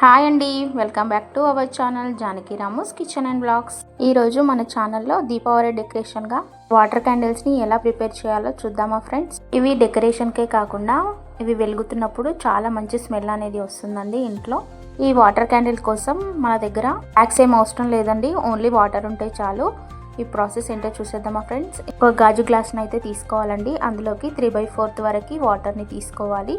Hi అండి. Welcome back to our channel Janaki Ramos kitchen and blogs. ఈరోజు మన ఛానల్లో దీపావళి డెకరేషన్గా వాటర్ క్యాండిల్స్ని ఎలా ప్రిపేర్ చేయాలో చూద్దామా ఫ్రెండ్స్. ఇవి డెకరేషన్కే కాకుండా ఇవి వెలుగుతున్నప్పుడు చాలా మంచి స్మెల్ అనేది వస్తుందండి ఇంట్లో. ఈ వాటర్ క్యాండిల్ కోసం మన దగ్గర ప్యాక్స్ ఏం అవసరం లేదండి. ఓన్లీ వాటర్ ఉంటే చాలు. ఈ ప్రాసెస్ ఏంటో చూసేద్దామా ఫ్రెండ్స్. ఒక గాజు గ్లాస్ని అయితే తీసుకోవాలండి. అందులోకి త్రీ బై ఫోర్త్ వరకు వాటర్ని తీసుకోవాలి.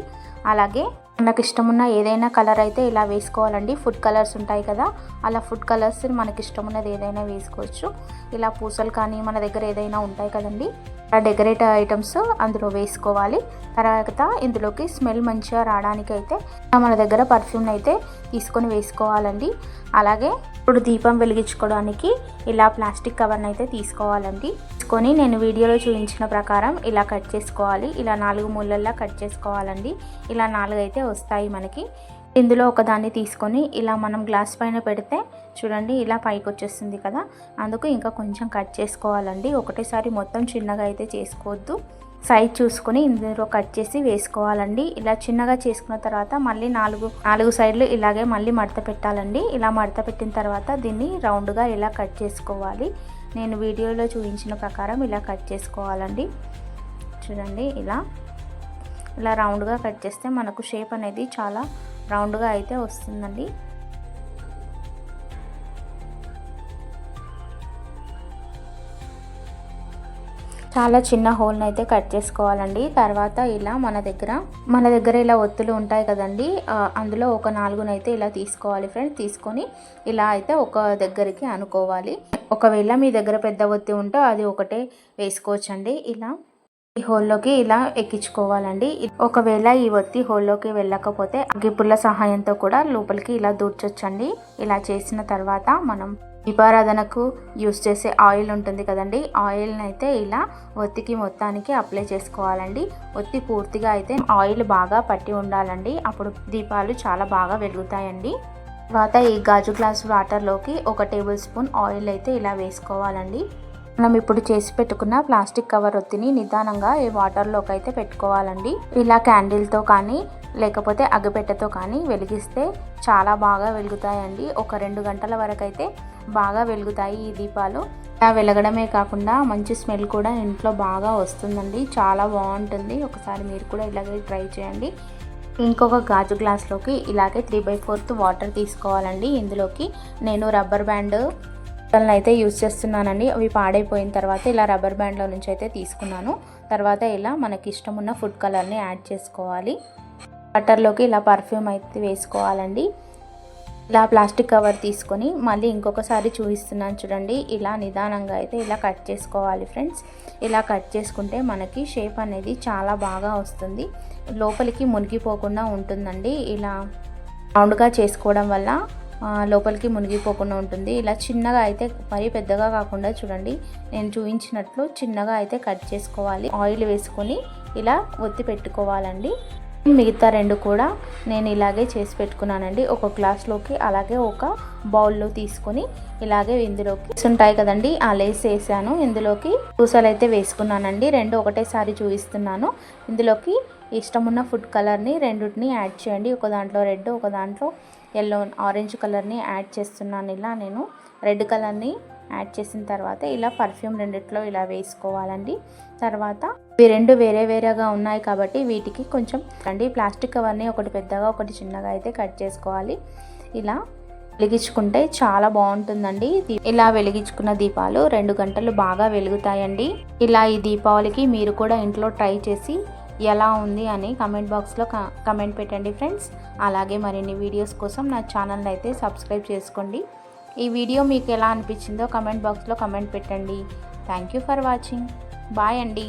అలాగే మనకు ఇష్టమున్న ఏదైనా కలర్ అయితే ఇలా వేసుకోవాలండి. ఫుడ్ కలర్స్ ఉంటాయి కదా అలా ఫుడ్ కలర్స్ మనకి ఇష్టమున్నది ఏదైనా వేసుకోవచ్చు. ఇలా పూసలు కానీ మన దగ్గర ఏదైనా ఉంటాయి కదండి. డెకరేట్ ఐటమ్స్ అందులో వేసుకోవాలి. తర్వాత ఇందులోకి స్మెల్ మంచిగా రావడానికి అయితే మన దగ్గర పర్ఫ్యూమ్ అయితే తీసుకొని వేసుకోవాలండి. అలాగే ఇప్పుడు దీపం వెలిగించుకోవడానికి ఇలా ప్లాస్టిక్ కవర్ని అయితే తీసుకోవాలండి. తీసుకొని నేను వీడియోలో చూపించిన ప్రకారం ఇలా కట్ చేసుకోవాలి. ఇలా నాలుగు మూలల్లో కట్ చేసుకోవాలండి. ఇలా నాలుగు అయితే వస్తాయి మనకి. ఇందులో ఒకదాన్ని తీసుకొని ఇలా మనం గ్లాస్ పైన పెడితే చూడండి ఇలా పైకి వచ్చేస్తుంది కదా. అందుకు ఇంకా కొంచెం కట్ చేసుకోవాలండి. ఒకటేసారి మొత్తం చిన్నగా అయితే చేసుకోవద్దు. సైజ్ చూసుకొని ఇందులో కట్ చేసి వేసుకోవాలండి. ఇలా చిన్నగా చేసుకున్న తర్వాత మళ్ళీ నాలుగు నాలుగు సైడ్లు ఇలాగే మళ్ళీ మడత పెట్టాలండి. ఇలా మడత పెట్టిన తర్వాత దీన్ని రౌండ్గా ఇలా కట్ చేసుకోవాలి. నేను వీడియోలో చూపించిన ప్రకారం ఇలా కట్ చేసుకోవాలండి. చూడండి ఇలా ఇలా రౌండ్గా కట్ చేస్తే మనకు షేప్ అనేది చాలా రౌండ్గా అయితే వస్తుందండి. చాలా చిన్న హోల్ని అయితే కట్ చేసుకోవాలండి. తర్వాత ఇలా మన దగ్గర మన దగ్గర ఇలా ఒత్తులు ఉంటాయి కదండి. అందులో ఒక నాలుగునైతే ఇలా తీసుకోవాలి ఫ్రెండ్స్. తీసుకొని ఇలా అయితే ఒక దగ్గరికి అనుకోవాలి. ఒకవేళ మీ దగ్గర పెద్ద ఒత్తి ఉంటే అది ఒకటే వేసుకోవచ్చండి. ఇలా ఈ హోల్లోకి ఇలా ఎక్కించుకోవాలండి. ఒకవేళ ఈ ఒత్తి హోల్లోకి వెళ్ళకపోతే అగ్గిపుల్ల సహాయంతో కూడా లోపలికి ఇలా దూర్చొచ్చండి. ఇలా చేసిన తర్వాత మనం దీపారాధనకు యూస్ చేసే ఆయిల్ ఉంటుంది కదండి. ఆయిల్ని అయితే ఇలా ఒత్తికి మొత్తానికి అప్లై చేసుకోవాలండి. ఒత్తి పూర్తిగా అయితే ఆయిల్ బాగా పట్టి ఉండాలండి. అప్పుడు దీపాలు చాలా బాగా వెలుగుతాయండి. తర్వాత ఈ గాజు గ్లాస్ వాటర్లోకి ఒక టేబుల్ స్పూన్ ఆయిల్ అయితే ఇలా వేసుకోవాలండి. మనం ఇప్పుడు చేసి పెట్టుకున్న ప్లాస్టిక్ కవర్ ఒత్తిని నిదానంగా ఈ వాటర్లోకి అయితే పెట్టుకోవాలండి. ఇలా క్యాండిల్తో కానీ లేకపోతే అగ్గిపెట్టెతో కానీ వెలిగిస్తే చాలా బాగా వెలుగుతాయండి. ఒక రెండు గంటల వరకు అయితే బాగా వెలుగుతాయి ఈ దీపాలు. ఇలా వెలగడమే కాకుండా మంచి స్మెల్ కూడా ఇంట్లో బాగా వస్తుందండి. చాలా బాగుంటుంది. ఒకసారి మీరు కూడా ఇలాగే ట్రై చేయండి. ఇంకొక గాజు గ్లాస్లోకి ఇలాగే త్రీ బై ఫోర్త్ వాటర్ తీసుకోవాలండి. ఇందులోకి నేను రబ్బర్ బ్యాండ్ బట్టలను అయితే యూజ్ చేస్తున్నానండి. అవి పాడైపోయిన తర్వాత ఇలా రబ్బర్ బ్యాండ్లో నుంచి అయితే తీసుకున్నాను. తర్వాత ఇలా మనకి ఇష్టం ఉన్న ఫుడ్ కలర్ని యాడ్ చేసుకోవాలి. బట్టర్లోకి ఇలా పర్ఫ్యూమ్ అయితే వేసుకోవాలండి. ఇలా ప్లాస్టిక్ కవర్ తీసుకొని మళ్ళీ ఇంకొకసారి చూపిస్తున్నాను చూడండి. ఇలా నిదానంగా అయితే ఇలా కట్ చేసుకోవాలి ఫ్రెండ్స్. ఇలా కట్ చేసుకుంటే మనకి షేప్ అనేది చాలా బాగా వస్తుంది. లోపలికి మునిగిపోకుండా ఉంటుందండి. ఇలా రౌండ్గా చేసుకోవడం వల్ల లోపలికి మునిగిపోకుండా ఉంటుంది. ఇలా చిన్నగా అయితే మరీ పెద్దగా కాకుండా చూడండి నేను చూపించినట్లు చిన్నగా అయితే కట్ చేసుకోవాలి. ఆయిల్ వేసుకొని ఇలా ఒత్తి పెట్టుకోవాలండి. మిగతా రెండు కూడా నేను ఇలాగే చేసి పెట్టుకున్నానండి. ఒక గ్లాస్లోకి అలాగే ఒక బౌల్లో తీసుకొని ఇలాగే ఇందులోకి ఉంటాయి కదండి ఆ లేస్ వేసాను. ఇందులోకి పూసలు అయితే వేసుకున్నానండి. రెండు ఒకటేసారి చూపిస్తున్నాను. ఇందులోకి ఇష్టం ఉన్న ఫుడ్ కలర్ని రెండింటిని యాడ్ చేయండి. ఒక దాంట్లో రెడ్ ఒక దాంట్లో ఎల్లో ఆరెంజ్ కలర్ని యాడ్ చేస్తున్నాను ఇలా నేను. రెడ్ కలర్ని యాడ్ చేసిన తర్వాత ఇలా పర్ఫ్యూమ్ రెండిట్లో ఇలా వేసుకోవాలండి. తర్వాత ఇవి రెండు వేరే వేరేగా ఉన్నాయి కాబట్టి వీటికి కొంచెం అండి. ప్లాస్టిక్ కవర్ని ఒకటి పెద్దగా ఒకటి చిన్నగా అయితే కట్ చేసుకోవాలి. ఇలా వెలిగించుకుంటే చాలా బాగుంటుందండి. ఇలా వెలిగించుకున్న దీపాలు రెండు గంటలు బాగా వెలుగుతాయండి. ఇలా ఈ దీపావళికి మీరు కూడా ఇంట్లో ట్రై చేసి ఎలా ఉంది అని కమెంట్ బాక్స్లో కమెంట్ పెట్టండి ఫ్రెండ్స్ అలాగే మరిన్ని వీడియోస్ కోసం నా ఛానల్ అయితే సబ్స్క్రైబ్ చేసుకోండి. ఈ వీడియో మీకు ఎలా అనిపించిందో కమెంట్ బాక్స్లో కమెంట్ పెట్టండి. Thank you for watching bye అండి.